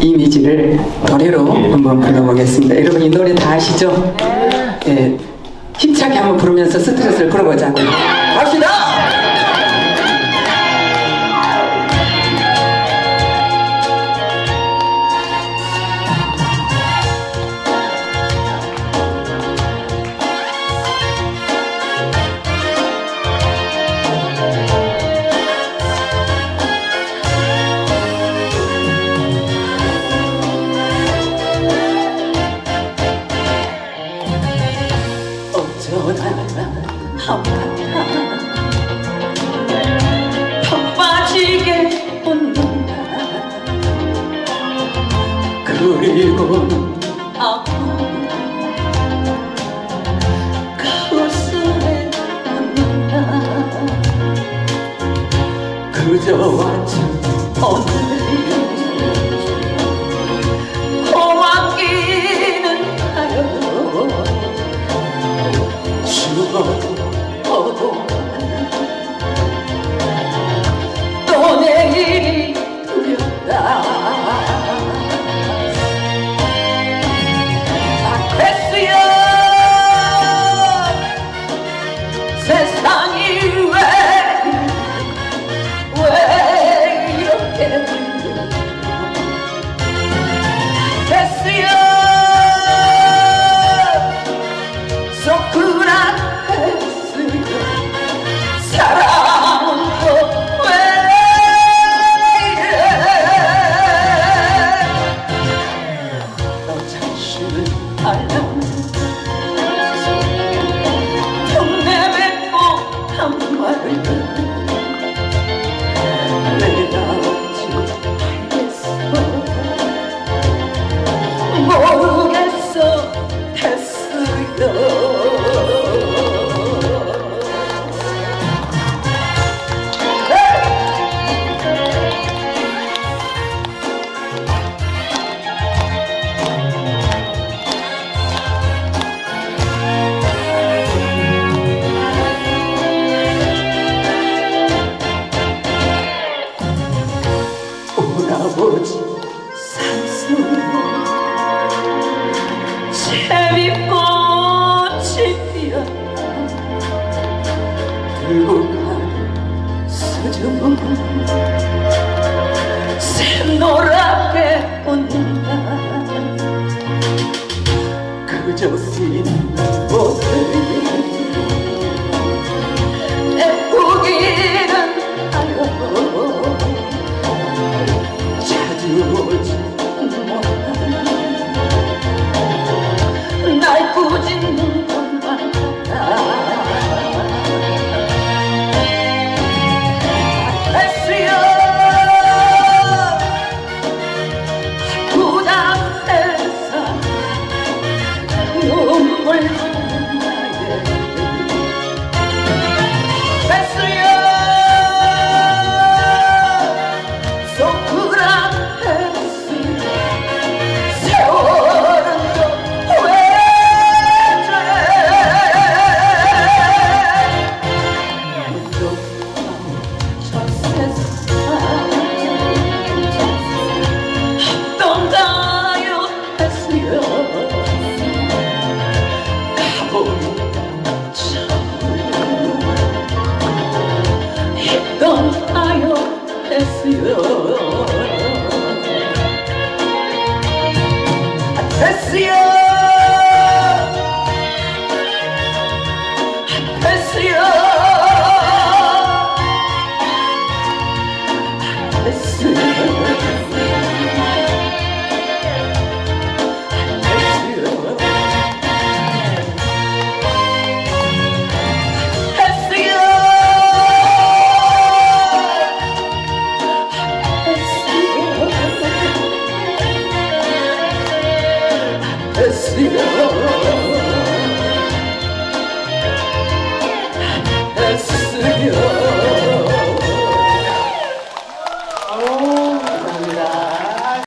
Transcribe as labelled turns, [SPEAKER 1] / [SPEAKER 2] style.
[SPEAKER 1] 이미지를 노래로 한번 불러보겠습니다. 여러분 이 노래 다 아시죠? 예, 힘차게 한번 부르면서 스트레스를 풀어보자고요. 갑시다! 어쩌다 한바탕 턱 빠지게 웃는다. 그리고 아픈 가슴에 묻는다. 그저 완전 오늘 Lucio. Have you 간 수줍은 새노랗게 웃는다. 그저 쓰인 모